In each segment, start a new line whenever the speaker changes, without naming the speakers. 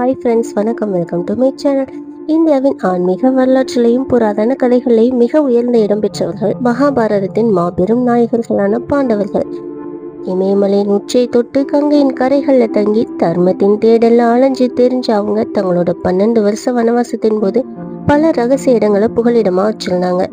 Hi friends வணக்கம். Welcome to my channel இந்தியாவின் ஆன்மீக வரலாற்றிலையும் புராதன கதைகளையும் மிக உயர்ந்த இடம் பெற்றவர்கள் மகாபாரதத்தின் மாபெரும் நாயகர்களான பாண்டவர்கள். இமயமலையின் உச்சியை தொட்டு கங்கையின் கரைகளில் தங்கி தர்மத்தின் தேடல்ல அலைஞ்சு தெரிஞ்ச அவங்க தங்களோட பன்னெண்டு வருஷ வனவாசத்தின் போது பல ரகசிய இடங்களை புகலிடமா வச்சிருந்தாங்க.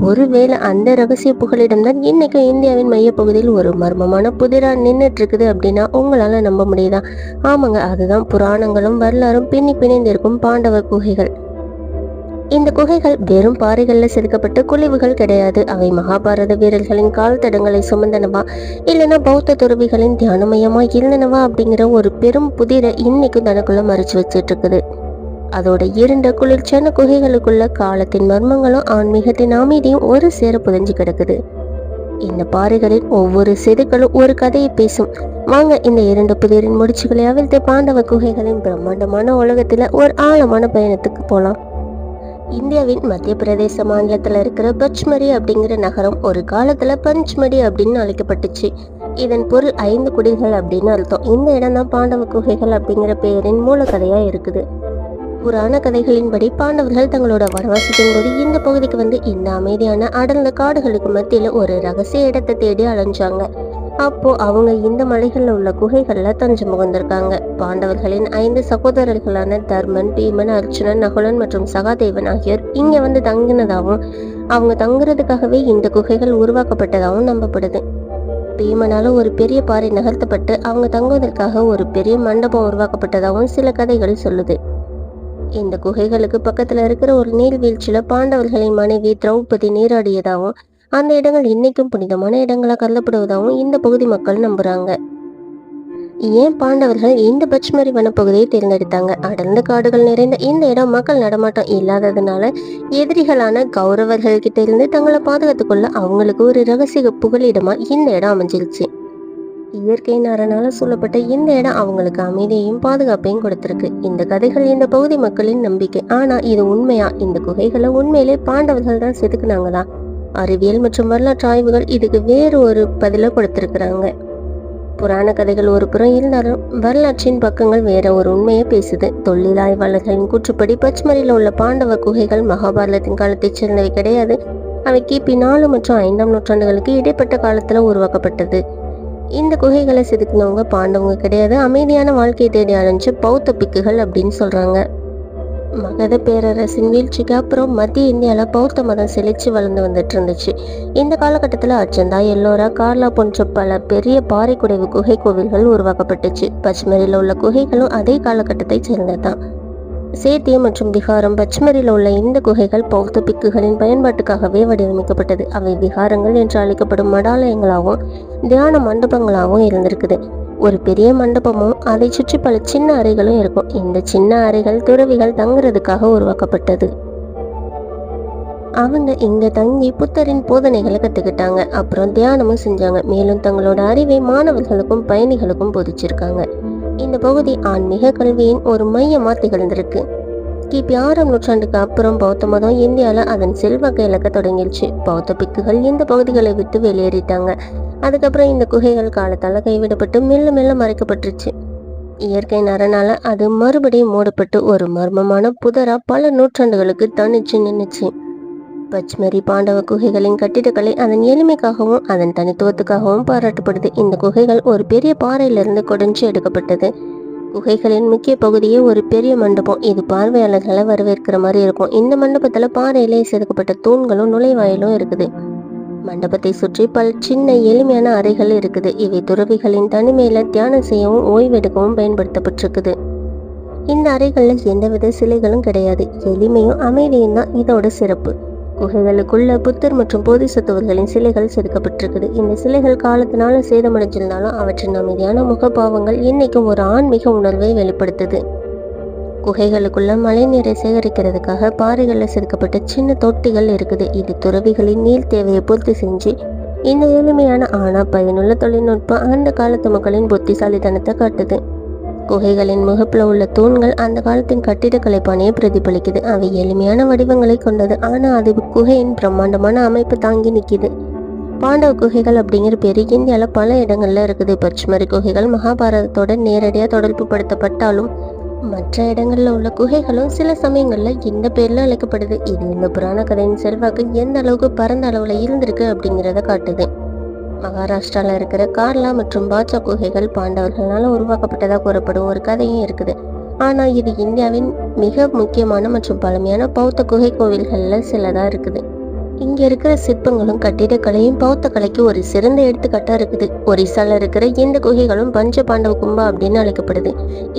ஒருவேளை அந்த ரகசிய புகலிடம் தான் இன்னைக்கு இந்தியாவின் மையப்பகுதியில் ஒரு மர்மமான புதிரா நின்றுட்டு இருக்குது அப்படின்னா உங்களால நம்ப முடியுதா? ஆமாங்க அதுதான் புராணங்களும் வரலாறும் பின்னி பிணைந்திருக்கும் பாண்டவர் குகைகள். இந்த குகைகள் வெறும் பாறைகள்ல செதுக்கப்பட்ட குழிவுகள் கிடையாது. அவை மகாபாரத வீரர்களின் கால் தடங்களை சுமந்தனவா? இல்லைன்னா பௌத்த துறவிகளின் தியானமயமா இருந்தனவா? அப்படிங்கிற ஒரு பெரும் புதிரை இன்னைக்கும் தனக்குள்ள மறைச்சு வச்சிட்டு இருக்குது அதோட இருண்ட குளிர்ச்சியான குகைகளுக்குள்ள காலத்தின் மர்மங்களும் ஆன்மீகத்தின் அமைதியும் ஒரு சேர புதைஞ்சு கிடக்குது. இந்த பாறைகளில் ஒவ்வொரு செதுக்களும் ஒரு கதையை பேசும். வாங்க இந்த இரண்டு புதிரின் முடிச்சுகளை அவிழ்த்து பாண்டவ குகைகளின் பிரம்மாண்டமான உலகத்துல ஒரு ஆழமான பயணத்துக்கு போலாம். இந்தியாவின் மத்திய பிரதேச மாநிலத்தில் இருக்கிற பச்மரி அப்படிங்கிற நகரம் ஒரு காலத்தில் பஞ்ச்மடி அப்படின்னு அழைக்கப்பட்டுச்சு. இதன் பொருள் ஐந்து குடில்கள் அப்படின்னு அர்த்தம். இந்த இடம் தான் பாண்டவ குகைகள் அப்படிங்கிற பெயரின் மூலக்கதையாக இருக்குது. புராண கதைகளின்படி பாண்டவர்கள் தங்களோட வனவாசத்தின் போது இந்த பகுதிக்கு வந்து இந்த அமைதியான அடர்ந்த காடுகளுக்கு மத்தியில் ஒரு ரகசிய இடத்தை தேடி அலைஞ்சாங்க. அப்போ அவங்க இந்த மலைகள்ல உள்ள குகைகள்ல தஞ்சம் முகந்திருக்காங்க பாண்டவர்களின் ஐந்து சகோதரர்களான தர்மன் பீமன் அர்ஜுனன் நகுலன் மற்றும் சகாதேவன் ஆகியோர் இங்க வந்து தங்கினதாகவும் அவங்க தங்குறதுக்காகவே இந்த குகைகள் உருவாக்கப்பட்டதாகவும் நம்பப்படுது. பீமனால ஒரு பெரிய பாறை நகர்த்தப்பட்டு அவங்க தங்குவதற்காக ஒரு பெரிய மண்டபம் உருவாக்கப்பட்டதாகவும் சில கதைகள் சொல்லுது. இந்த குகைகளுக்கு பக்கத்துல இருக்கிற ஒரு நீர்வீழ்ச்சியில பாண்டவர்களின் மனைவி திரௌபதி நீராடியதாகவும் அந்த இடங்கள் இன்னைக்கும் புனிதமான இடங்களாக கருதப்படுவதாகவும் இந்த பகுதி மக்கள் நம்புறாங்க. ஏன் பாண்டவர்கள் இந்த பச்மரி வனப்பகுதியை தேர்ந்தெடுத்தாங்க? அடர்ந்த காடுகள் நிறைந்த இந்த இடம் மக்கள் நடமாட்டம் இல்லாததுனால எதிரிகளான கௌரவர்கள் கிட்ட இருந்து தங்களை பாதுகாத்துக்கொள்ள அவங்களுக்கு ஒரு ரகசிய புகலிடமா இந்த இடம் அமைஞ்சிருச்சு. இயற்கையின் அரணால சூழப்பட்ட இந்த இடம் அவங்களுக்கு அமைதியையும் பாதுகாப்பையும் கொடுத்திருக்கு. இந்த கதைகள் இந்த பகுதி மக்களின் நம்பிக்கை. ஆனா இது உண்மையா? இந்த குகைகளை உண்மையிலே பாண்டவர்கள் தான் செதுக்குனாங்களா? அறிவியல் மற்றும் வரலாற்று ஆய்வுகள் இதுக்கு வேறு ஒரு பதில கொடுத்திருக்கிறாங்க. புராண கதைகள் ஒரு புறம் இருந்தாலும் வரலாற்றின் பக்கங்கள் வேற ஒரு உண்மையை பேசுது. தொழில் ஆய்வாளர்களின் கூற்றுப்படி பச்மரியில் உள்ள பாண்டவ குகைகள் மகாபாரதத்தின் காலத்தைச் சேர்ந்தவை கிடையாது. அவை கிபி நாலு மற்றும் ஐந்தாம் நூற்றாண்டுகளுக்கு இடைப்பட்ட காலத்துல உருவாக்கப்பட்டது. இந்த குகைகளை செதுக்கினவங்க பாண்டவங்க கிடையாது. அமைதியான வாழ்க்கையை தேடி அலைஞ்ச பௌத்த பிக்குகள் அப்படின்னு சொல்றாங்க. மகத பேரரசின் வீழ்ச்சிக்கு அப்புறம் மத்திய இந்தியாவில் பௌத்த மதம் செழிச்சு வளர்ந்து வந்துட்டு இருந்துச்சு இந்த காலகட்டத்தில் அச்சந்தா எல்லோரா கார்லா போன்ற பல பெரிய பாறைக்குடைவு குகை கோவில்கள் உருவாக்கப்பட்டுச்சு. பச்மரியில் உள்ள குகைகளும் அதே காலகட்டத்தை சேர்ந்ததுதான். சேத்தியம் மற்றும் விகாரம் பச்மரியில் உள்ள இந்த குகைகள் பௌத்த பிக்குகளின் பயன்பாட்டுக்காகவே வடிவமைக்கப்பட்டது. அவை விகாரங்கள் என்று அழைக்கப்படும் மடாலயங்களாகவும் தியான மண்டபங்களாகவும் இருந்திருக்குது. ஒரு பெரிய மண்டபமும் அதை சுற்றி பல சின்ன அறைகளும் இருக்கும். இந்த சின்ன அறைகள் துறவிகள் தங்குறதுக்காக உருவாக்கப்பட்டது. அவங்க இங்க தங்கி புத்தரின் போதனைகளை கத்துக்கிட்டாங்க. அப்புறம் தியானமும் செஞ்சாங்க. மேலும் தங்களோட அறிவை மாணவர்களுக்கும் பயணிகளுக்கும் போதிச்சிருக்காங்க. இந்த பகுதி ஆன்மீக கல்வியின் ஒரு மையமா திகழ்ந்திருக்கு. கிபி ஆறாம் நூற்றாண்டுக்கு அப்புறம் பௌத்த மதம் இந்தியாவில் அதன் செல்வாக்கை இழக்க தொடங்கிடுச்சு பௌத்த பிக்குகள் இந்த பகுதிகளை விட்டு வெளியேறிட்டாங்க. அதுக்கப்புறம் இந்த குகைகள் காலத்தால் கைவிடப்பட்டு மெல்ல மெல்ல மறைக்கப்பட்டுருச்சு. இயற்கை நரனால அது மறுபடியும் மூடப்பட்டு ஒரு மர்மமான புதரா பல நூற்றாண்டுகளுக்கு தனிச்சு நின்றுச்சு பச்மரி பாண்டவ குகைகளின் கட்டிடக்கலை அதன் எளிமைக்காகவும் அதன் தனித்துவத்துக்காகவும் பாராட்டப்படுது. இந்த குகைகள் ஒரு பெரிய பாறையிலிருந்து கொடைஞ்சு எடுக்கப்பட்டது. குகைகளின் முக்கிய பகுதியே ஒரு பெரிய மண்டபம். இது பார்வையாளர்களை வரவேற்கிற மாதிரி இருக்கும். இந்த மண்டபத்துல பாறையிலே செதுக்கப்பட்ட தூண்களும் நுழைவாயிலும் இருக்குது. மண்டபத்தை சுற்றி பல சின்ன எளிமையான அறைகள் இருக்குது. இவை துறவிகளின் தனிமையில தியானம் செய்யவும் ஓய்வெடுக்கவும் பயன்படுத்தப்பட்டிருக்குது. இந்த அறைகளில் எந்தவித சிலைகளும் கிடையாது. எளிமையும் அமைதியும் தான் இதோட சிறப்பு. குகைகளுக்குள்ள புத்தர் மற்றும் போதிசத்துவர்களின் சிலைகள் செதுக்கப்பட்டிருக்குது. இந்த சிலைகள் காலத்தினால சேதமடைஞ்சிருந்தாலும் அவற்றின் அமைதியான முகபாவங்கள் இன்னைக்கும் ஒரு ஆன்மீக உணர்வை வெளிப்படுத்துது. குகைகளுக்குள்ள மழைநீரை சேகரிக்கிறதுக்காக பாறைகளில் செதுக்கப்பட்ட சின்ன தொட்டிகள் இருக்குது. இது துறவிகளின் நீர் தேவையை பூர்த்தி செஞ்சு இந்த எளிமையான ஆனா பயனுள்ள தொழில்நுட்பம் அந்த காலத்து மக்களின் புத்திசாலித்தனத்தை காட்டுது. குகைகளின் முகப்புல உள்ள தூண்கள் அந்த காலத்தின் கட்டிடக்கலை பாணியை பிரதிபலிக்குது. அவை எளிமையான வடிவங்களை கொண்டது. ஆனா அது குகையின் பிரம்மாண்டமான அமைப்பு தாங்கி நிற்கிது பாண்டவ குகைகள் அப்படிங்கிற பேர் இந்தியாவில் பல இடங்கள்ல இருக்குது. பச்சுமரி குகைகள் மகாபாரதத்தோட நேரடியாக தொடர்பு படுத்தப்பட்டாலும் மற்ற இடங்களில் உள்ள குகைகளும் சில சமயங்களில் இந்த பேரில் அழைக்கப்படுது. இது இந்த புராண கதையின் செல்வாக்கு எந்த அளவுக்கு பரந்த அளவில் இருந்திருக்கு அப்படிங்கிறத காட்டுது. மகாராஷ்டிராவில் இருக்கிற கார்லா மற்றும் பாட்சா குகைகள் பாண்டவர்களால் உருவாக்கப்பட்டதாக கூறப்படும் ஒரு கதையும் இருக்குது. ஆனால் இது இந்தியாவின் மிக முக்கியமான மற்றும் பழமையான பௌத்த குகை கோவில்களில் சிலதாக இருக்குது. இங்க இருக்கிற சிற்பங்களும் கட்டிடக்கலையும் பௌத்த கலைக்கு ஒரு சிறந்த எடுத்துக்காட்டா இருக்குது. ஒரிசால இருக்கிற இந்த குகைகளும் பஞ்ச பாண்டவ கும்பா அப்படின்னு அழைக்கப்படுது.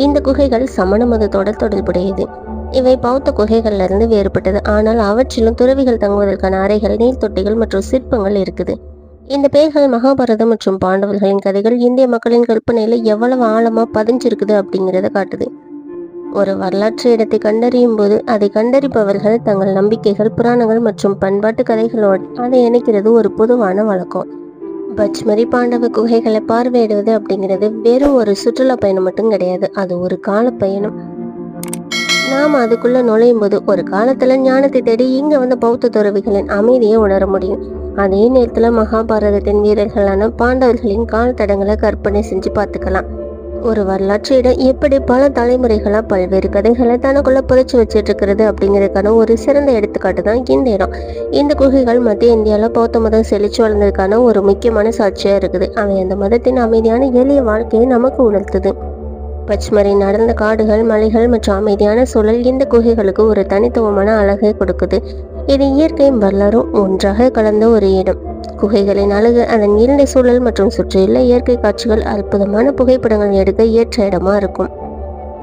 இந்த குகைகள் சமண மதத்தோட தொடர்புடையது. இவை பௌத்த குகைகள்ல இருந்து வேறுபட்டது. ஆனால் அவற்றிலும் துறவிகள் தங்குவதற்கான அறைகள் நீர் தொட்டிகள் மற்றும் சிற்பங்கள் இருக்குது. இந்த பெயர்கள் மகாபாரதம் மற்றும் பாண்டவர்களின் கதைகள் இந்திய மக்களின் கற்பனையில எவ்வளவு ஆழமா பதிஞ்சிருக்குது அப்படிங்கிறத காட்டுது. ஒரு வரலாற்று இடத்தை கண்டறியும் போது அதை கண்டறிப்பவர்கள் தங்கள் நம்பிக்கைகள் புராணங்கள் மற்றும் பண்பாட்டு கதைகளோடு அதை இணைக்கிறது ஒரு பொதுவான வழக்கம். பச்மரி பாண்டவ குகைகளை பார்வையிடுவது அப்படிங்கிறது வெறும் ஒரு சுற்றுலா பயணம் மட்டும் கிடையாது அது ஒரு கால பயணம். நாம் அதுக்குள்ள நுழையும் போது ஒரு காலத்துல ஞானத்தை தேடி இங்க வந்த பௌத்த துறவிகளின் அமைதியை உணர முடியும். அதே நேரத்துல மகாபாரதத்தின் வீரர்களான பாண்டவர்களின் கால தடங்களை கற்பனை செஞ்சு பார்த்துக்கலாம். ஒரு வரலாற்று இடம். எப்படி பல தலைமுறைகளாக பல்வேறு கதைகளை தனக்குள்ளே புதைச்சி வச்சுட்டு இருக்கிறது அப்படிங்கிறதுக்கான ஒரு சிறந்த எடுத்துக்காட்டு தான் இந்த இடம். இந்த குகைகள் மத்திய இந்தியாவில் பௌத்த மதம் செழிச்சு வளர்ந்ததுக்கான ஒரு முக்கியமான சாட்சியாக இருக்குது. அவை அந்த மதத்தின் அமைதியான எளிய வாழ்க்கையை நமக்கு உணர்த்துது. பச்மறை நடந்த காடுகள் மலைகள் மற்றும் அமைதியான சூழல் இந்த குகைகளுக்கு ஒரு தனித்துவமான அழகை கொடுக்குது. இது இயற்கையும் வரலாறும் ஒன்றாக கலந்த ஒரு இடம். குகைகளின் அழகு அதன் இருண்ட சூழல் மற்றும் சுற்றியுள்ள இயற்கை காட்சிகள் அற்புதமான புகைப்படங்கள் எடுக்க ஏற்ற இடமா இருக்கும்.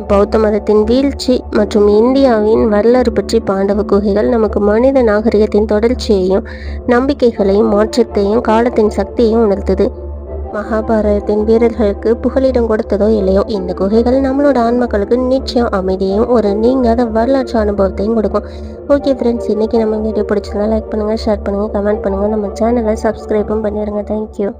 பௌத்த மதத்தின் வீழ்ச்சி மற்றும் இந்தியாவின் வரலாறு பற்றி பாண்டவ குகைகள் நமக்கு மனித நாகரிகத்தின் தொடர்ச்சியையும் நம்பிக்கைகளையும் மாற்றத்தையும் காலத்தின் சக்தியையும் உணர்த்துது. மகாபாரதத்தின் வீரர்களுக்கு புகலிடம் கொடுத்ததோ இல்லையோ இந்த குகைகள் நம்மளோட ஆன்மக்களுக்கு நிச்சயம் அமைதியும் ஒரு நீங்காத வரலாற்று அனுபவத்தையும் கொடுக்கும். ஓகே ஃப்ரெண்ட்ஸ் இன்னைக்கு நம்ம வீடியோ பிடிச்சிருந்தா லைக் பண்ணுங்கள் ஷேர் பண்ணுங்கள் கமெண்ட் பண்ணுங்கள் நம்ம சேனலை சப்ஸ்கிரைபும் பண்ணிடுங்க. தேங்க்யூ